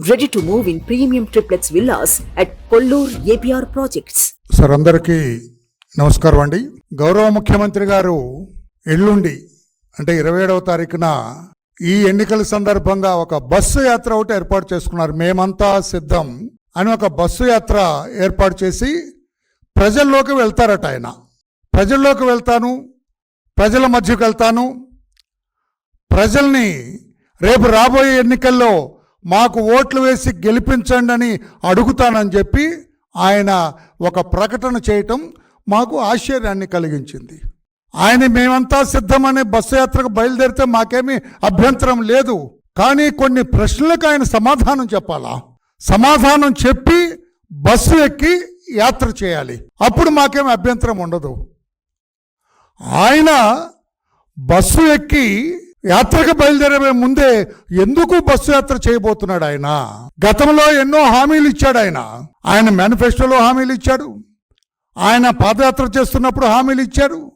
Ready to move in premium triplets villas at Kollur A P R projects sir అందరికీ నమస్కారం అండి. గౌరవ ముఖ్యమంత్రి గారు ఎల్లుండి అంటే ఇరవై ఏడవ తారీఖున ఈ ఎన్నికల సందర్భంగా ఒక బస్సు యాత్ర ఒకటి ఏర్పాటు చేసుకున్నారు. మేమంతా సిద్ధం అని ఒక బస్సు యాత్ర ఏర్పాటు చేసి ప్రజల్లోకి వెళ్తారట ఆయన. ప్రజల్లోకి వెళ్తాను ప్రజల మధ్యకు వెళ్తాను. ప్రజల్ని రేపు రాబోయే ఎన్నికల్లో మాకు ఓట్లు వేసి గెలిపించండి అని అడుగుతానని చెప్పి ఆయన ఒక ప్రకటన చేయటం మాకు ఆశ్చర్యాన్ని కలిగించింది. ఆయన మేమంతా సిద్ధమనే బస్సు యాత్రకు బయలుదేరితే మాకేమీ అభ్యంతరం లేదు. కానీ కొన్ని ప్రశ్నలకు ఆయన సమాధానం చెప్పాలా? సమాధానం చెప్పి బస్సు ఎక్కి యాత్ర చేయాలి. అప్పుడు మాకేమి అభ్యంతరం ఉండదు. ఆయన బస్సు ఎక్కి యాత్రకు బయలుదేరే ముందే ఎందుకు బస్సు యాత్ర చేయబోతున్నాడు ఆయన? గతంలో ఎన్నో హామీలు ఇచ్చాడు ఆయన. ఆయన మేనిఫెస్టోలో హామీలు ఇచ్చాడు. ఆయన పాదయాత్ర చేస్తున్నప్పుడు హామీలు ఇచ్చాడు.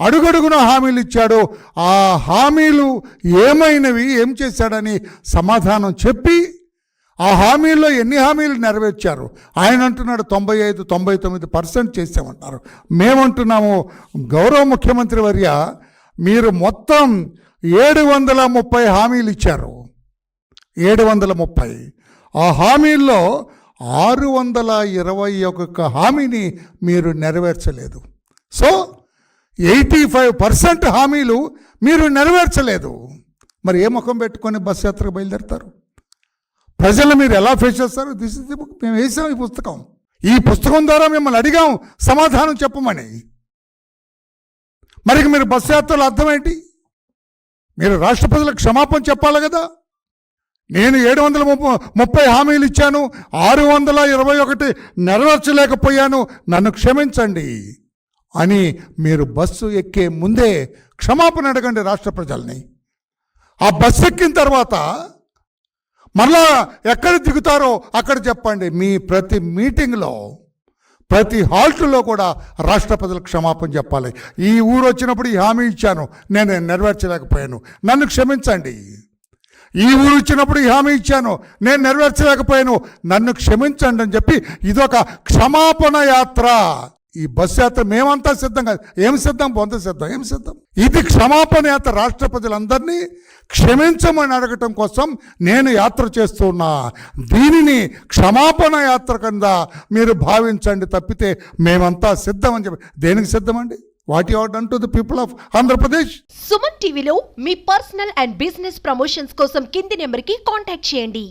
అడుగడుగున హామీలు ఇచ్చాడు. ఆ హామీలు ఏమైనవి ఏం చేశాడని సమాధానం చెప్పి ఆ హామీల్లో ఎన్ని హామీలు నెరవేర్చారు? ఆయన అంటున్నాడు తొంభై ఐదు తొంభై తొమ్మిది పర్సెంట్ చేసామంటారు మేమంటున్నాము గౌరవ ముఖ్యమంత్రి వర్య మీరు మొత్తం ఏడు వందల ముప్పై హామీలు ఇచ్చారు ఏడు వందల ముప్పై ఆ హామీల్లో ఆరు వందల ఇరవై ఒక్క హామీని మీరు నెరవేర్చలేదు. సో ఎయిటీ ఫైవ్ పర్సెంట్ హామీలు మీరు నెరవేర్చలేదు. మరి ఏ ముఖం పెట్టుకొని బస్సు యాత్రకు బయలుదేరుతారు? ప్రజలు మీరు ఎలా ఫేస్ చేస్తారు? దిస్ ఇస్ ది బుక్ మేము వేసాం ఈ పుస్తకం. ఈ పుస్తకం ద్వారా మిమ్మల్ని అడిగాం. సమాధానం చెప్పమని. మరి మీరు బస్సు యాత్రలో అర్థం ఏంటి? మీరు రాష్ట్ర ప్రజలకు క్షమాపణ చెప్పాలి కదా. నేను ఏడు వందల ముప్పై ముప్పై హామీలు ఇచ్చాను ఆరు వందల ఇరవై ఒకటి నెరవేర్చలేకపోయాను నన్ను క్షమించండి అని మీరు బస్సు ఎక్కే ముందే క్షమాపణ అడగండి రాష్ట్ర ప్రజల్ని. ఆ బస్సు ఎక్కిన తర్వాత మళ్ళా ఎక్కడ దిగుతారో అక్కడ చెప్పండి. మీ ప్రతి మీటింగ్లో ప్రతి హాల్ట్లో కూడా రాష్ట్ర ప్రజలకు క్షమాపణ చెప్పాలి. ఈ ఊరు వచ్చినప్పుడు ఈ హామీ ఇచ్చాను. నేను నెరవేర్చలేకపోయాను. నన్ను క్షమించండి. ఈ ఊరు వచ్చినప్పుడు ఈ హామీ ఇచ్చాను. నేను నెరవేర్చలేకపోయాను. నన్ను క్షమించండి అని చెప్పి ఇదొక క్షమాపణ యాత్ర. ఈ బస్సు యాత్ర మేమంతా సిద్ధం కాదు. ఏం సిద్ధం? పొంద సిద్ధం. ఏం సిద్ధం? ఇది క్షమాపణ యాత్ర రాష్ట్ర ప్రజలందరినీ క్షమించమని అడగటం కోసం నేను యాత్ర చేస్తున్నా. దీనిని క్షమాపణ యాత్ర కింద మీరు భావించండి తప్పితే మేమంతా సిద్ధం అని చెప్పి. దేనికి సిద్ధమండి? What you done to the people of Andhra Pradesh? Suman టీవీలో మీ పర్సనల్ అండ్ బిజినెస్ ప్రమోషన్స్ కోసం కింది నెంబర్కి కాంటాక్ట్ చేయండి.